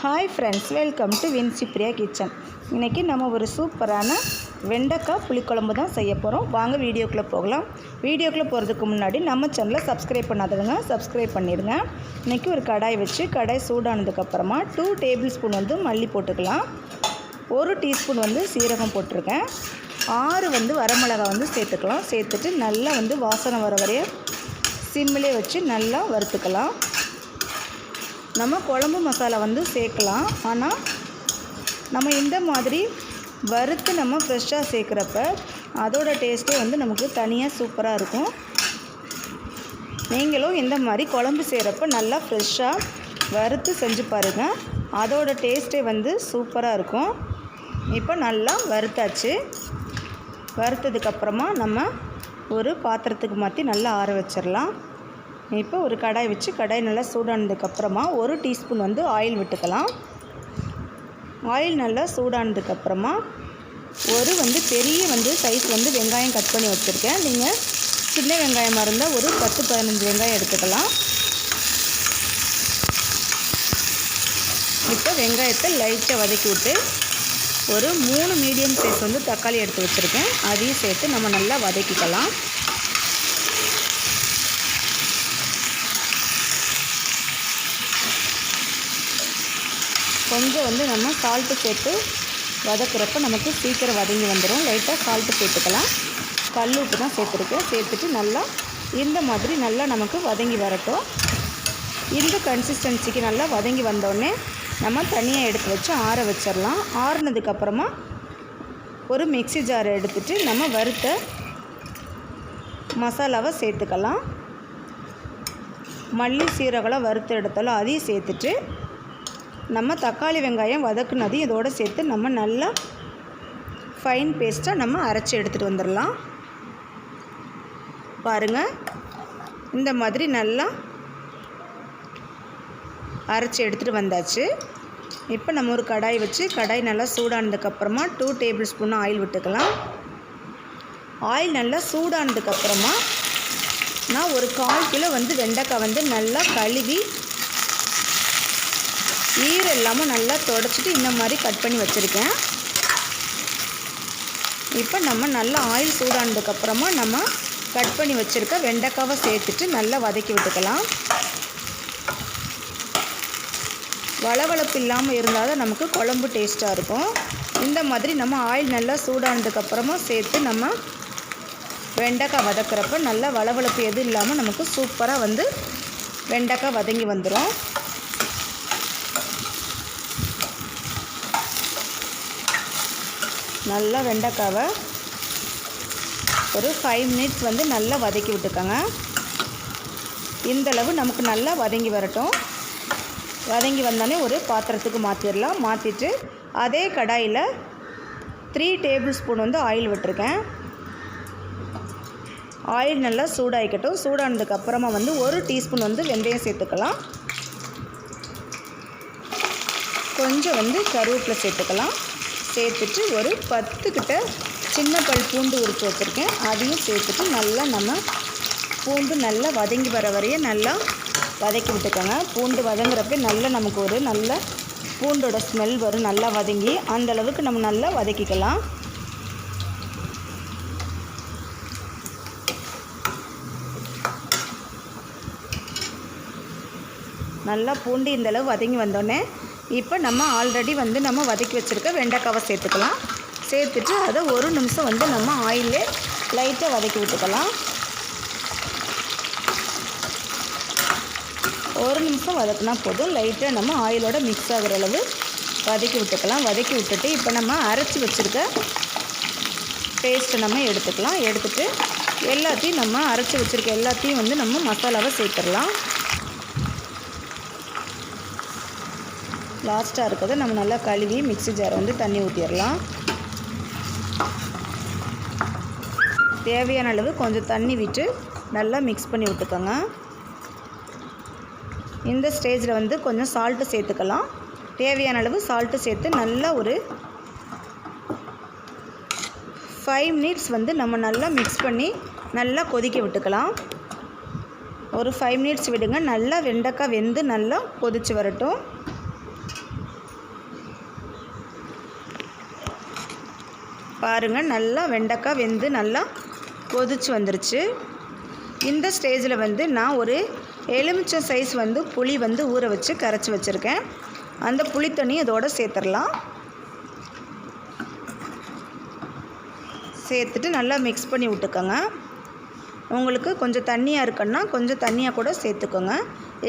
Hi friends welcome to Vinci Priya kitchen இன்றைக்கி நம்ம ஒரு சூப்பரான வெண்டைக்காய் புளிக்குழம்பு தான் செய்ய போகிறோம் வாங்க வீடியோக்குள்ளே போகலாம். வீடியோக்குள்ளே போகிறதுக்கு முன்னாடி நம்ம சேனலை சப்ஸ்கிரைப் பண்ணாதவங்க சப்ஸ்கிரைப் பண்ணிடுங்க. இன்றைக்கி ஒரு கடாய் வச்சு கடாய் சூடானதுக்கப்புறமா டூ டேபிள் ஸ்பூன் வந்து மல்லி போட்டுக்கலாம். ஒரு டீஸ்பூன் வந்து சீரகம் போட்டிருக்கேன். ஆறு வந்து வரமிளகா வந்து சேர்த்துக்கலாம். சேர்த்துட்டு நல்லா வந்து வாசனை வர வரைய சிம்மிலே வச்சு நல்லா வறுத்துக்கலாம். நம்ம குழம்பு மசாலா வந்து சேர்க்கலாம். ஆனால் நம்ம இந்த மாதிரி வறுத்து நம்ம ஃப்ரெஷ்ஷாக சேர்க்குறப்ப அதோட டேஸ்ட்டே வந்து நமக்கு தனியாக சூப்பராக இருக்கும். நீங்களும் இந்த மாதிரி குழம்பு செய்கிறப்ப நல்லா ஃப்ரெஷ்ஷாக வறுத்து செஞ்சு பாருங்கள் அதோட டேஸ்ட்டே வந்து சூப்பராக இருக்கும். இப்போ நல்லா வறுத்தாச்சு. வறுத்ததுக்கப்புறமா நம்ம ஒரு பாத்திரத்துக்கு மாற்றி நல்லா ஆற வச்சிடலாம் இப்போ ஒரு கடாய் வச்சு கடாய் நல்லா சூடானதுக்கப்புறமா ஒரு டீஸ்பூன் வந்து ஆயில் விட்டுக்கலாம். ஆயில் நல்லா சூடானதுக்கப்புறமா ஒரு வந்து பெரிய வந்து சைஸ் வந்து வெங்காயம் கட் பண்ணி வச்சுருக்கேன். நீங்கள் சின்ன வெங்காயமாக இருந்தால் ஒரு பத்து பதினஞ்சு வெங்காயம் எடுத்துக்கலாம். இப்போ வெங்காயத்தை லைட்டாக வதக்கி விட்டு ஒரு மூணு மீடியம் சைஸ் வந்து தக்காளி எடுத்து வச்சுருக்கேன். அதையும் சேர்த்து நம்ம நல்லா வதக்கிக்கலாம். கொஞ்சம் வந்து நம்ம சால்ட்டு சேர்த்து வதக்குறப்ப நமக்கு சீக்கிரம் வதங்கி வந்துடும் லைட்டாக சால்ட்டு சேர்த்துக்கலாம் கல் உப்பு தான் சேர்த்துருக்கேன் சேர்த்துட்டு நல்லா இந்த மாதிரி நல்லா நமக்கு வதங்கி வரட்டும். இந்த கன்சிஸ்டன்சிக்கு நல்லா வதங்கி வந்தோடனே நம்ம தனியாக எடுத்து வச்சு ஆற வச்சிடலாம். ஆறுனதுக்கப்புறமா ஒரு மிக்சி ஜார் எடுத்துகிட்டு நம்ம வறுத்த மசாலாவை சேர்த்துக்கலாம். மல்லி சீரகலாம் வறுத்து எடுத்தாலும் அதையும் சேர்த்துட்டு நம்ம தக்காளி வெங்காயம் வதக்குனதையும் இதோடு சேர்த்து நம்ம நல்லா ஃபைன் பேஸ்ட்டாக நம்ம அரைச்சி எடுத்துகிட்டு வந்துடலாம். பாருங்கள் இந்த மாதிரி நல்லா அரைச்சி எடுத்துகிட்டு வந்தாச்சு. இப்போ நம்ம ஒரு கடாய் வச்சு கடாய் நல்லா சூடானதுக்கப்புறமா டூ டேபிள் ஸ்பூன் ஆயில் விட்டுக்கலாம். ஆயில் நல்லா சூடானதுக்கப்புறமா நான் ஒரு கால் கிலோ வந்து வெண்டைக்காய் வந்து நல்லா கழுவி ஈரம் இல்லாமல் நல்லா தொடச்சிட்டு இந்த மாதிரி கட் பண்ணி வச்சுருக்கேன். இப்போ நம்ம நல்லா ஆயில் சூடானதுக்கப்புறமா நம்ம கட் பண்ணி வச்சுருக்க வெண்டைக்காவை சேர்த்துட்டு நல்லா வதக்கி விட்டுக்கலாம். வளவளப்பு இல்லாமல் இருந்தால் தான் நமக்கு குழம்பு டேஸ்ட்டாக இருக்கும். இந்த மாதிரி நம்ம ஆயில் நல்லா சூடானதுக்கப்புறமா சேர்த்து நம்ம வெண்டைக்காய் வதக்கிறப்ப நல்லா வளவளப்பு எதுவும் இல்லாமல் நமக்கு சூப்பராக வந்து வெண்டைக்காய் வதங்கி வந்துடும் நல்லா வெண்டைக்காவை ஒரு ஃபைவ் மினிட்ஸ் வந்து நல்லா வதக்கி விட்டுக்கோங்க. இந்தளவு நமக்கு நல்லா வதங்கி வரட்டும். வதங்கி வந்தோடனே ஒரு பாத்திரத்துக்கு மாற்றிடலாம் மாற்றிட்டு அதே கடாயில் த்ரீ டேபிள் ஸ்பூன் வந்து ஆயில் விட்டுருக்கேன். ஆயில் நல்லா சூடாகிக்கட்டும் சூடானதுக்கு அப்புறமா வந்து ஒரு டீஸ்பூன் வந்து வெந்தயம் சேர்த்துக்கலாம். கொஞ்சம் வந்து கருவேப்பிலை சேர்த்துக்கலாம். சேர்த்துட்டு ஒரு பத்து கிட்ட சின்ன பல் பூண்டு உரித்து வச்சுருக்கேன். அதையும் சேர்த்துட்டு நல்லா நம்ம பூண்டு நல்லா வதங்கி வர வரைய நல்லா வதக்கி விட்டுக்கோங்க. பூண்டு வதங்குறப்ப நல்லா நமக்கு ஒரு நல்ல பூண்டோட ஸ்மெல் வரும். நல்லா வதங்கி அந்த அளவுக்கு நம்ம நல்லா வதக்கிக்கலாம். நல்லா பூண்டு இந்தளவு வதங்கி வந்தோடனே இப்போ நம்ம ஆல்ரெடி வந்து நம்ம வதக்கி வச்சுருக்க வெண்டைக்காவை சேர்த்துக்கலாம். சேர்த்துட்டு அதை ஒரு நிமிஷம் வந்து நம்ம ஆயிலே லைட்டாக வதக்கி விட்டுக்கலாம். ஒரு நிமிஷம் வதக்கினா போதும். லைட்டாக நம்ம ஆயிலோட மிக்ஸ் ஆகிற அளவு வதக்கி விட்டுக்கலாம். வதக்கி விட்டுட்டு இப்போ நம்ம அரைச்சி வச்சுருக்க பேஸ்ட்டை நம்ம எடுத்துக்கலாம். எடுத்துகிட்டு எல்லாத்தையும் நம்ம அரைச்சி வச்சுருக்க எல்லாத்தையும் வந்து நம்ம மசாலாவை சேர்த்துடலாம். லாஸ்ட்டாக இருக்கிறத நம்ம நல்லா கழுவி மிக்ஸி ஜார் வந்து தண்ணி ஊற்றிடலாம் தேவையான அளவு கொஞ்சம் தண்ணி விட்டு நல்லா மிக்ஸ் பண்ணி விட்டுக்கோங்க. இந்த ஸ்டேஜில் வந்து கொஞ்சம் சால்ட்டு சேர்த்துக்கலாம். தேவையான அளவு சால்ட்டு சேர்த்து நல்லா ஒரு ஃபைவ் மினிட்ஸ் வந்து நம்ம நல்லா மிக்ஸ் பண்ணி நல்லா கொதிக்க விட்டுக்கலாம். ஒரு ஃபைவ் மினிட்ஸ் விடுங்க. நல்லா வெண்டைக்காய் வெந்து நல்லா கொதித்து வரட்டும். பாருங்கள் நல்லா வெண்டைக்காய் வெந்து நல்லா கொதிச்சு வந்துருச்சு. இந்த ஸ்டேஜில் வந்து நான் ஒரு எலுமிச்சை சைஸ் வந்து புளி வந்து ஊற வச்சு கரைச்சி வச்சுருக்கேன். அந்த புளி தண்ணி அதோடு சேர்த்துடலாம். சேர்த்துட்டு நல்லா மிக்ஸ் பண்ணி விட்டுக்கோங்க. உங்களுக்கு கொஞ்சம் தண்ணியாக இருக்குன்னா கொஞ்சம் தண்ணியாக கூட சேர்த்துக்கோங்க.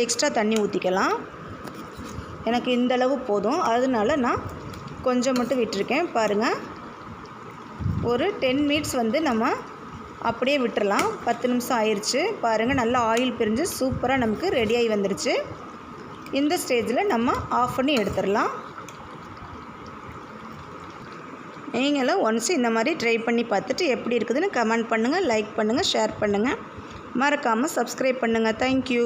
எக்ஸ்ட்ரா தண்ணி ஊற்றிக்கலாம் எனக்கு இந்தளவு போதும். அதனால நான் கொஞ்சம் மட்டும் விட்டுருக்கேன். பாருங்கள் ஒரு டென் மினிட்ஸ் வந்து நம்ம அப்படியே விட்டுறலாம். பத்து நிமிஷம் ஆயிடுச்சு பாருங்கள் நல்லா ஆயில் பிரிஞ்சு சூப்பராக நமக்கு ரெடியாகி வந்துருச்சு. இந்த ஸ்டேஜில் நம்ம ஆஃப் பண்ணி எடுத்துடலாம். நீங்களும் ஒன்ஸ் இந்த மாதிரி ட்ரை பண்ணி பார்த்துட்டு எப்படி இருக்குதுன்னு கமெண்ட் பண்ணுங்கள் லைக் பண்ணுங்கள் ஷேர் பண்ணுங்கள் மறக்காமல் சப்ஸ்கிரைப் பண்ணுங்கள் தேங்க்யூ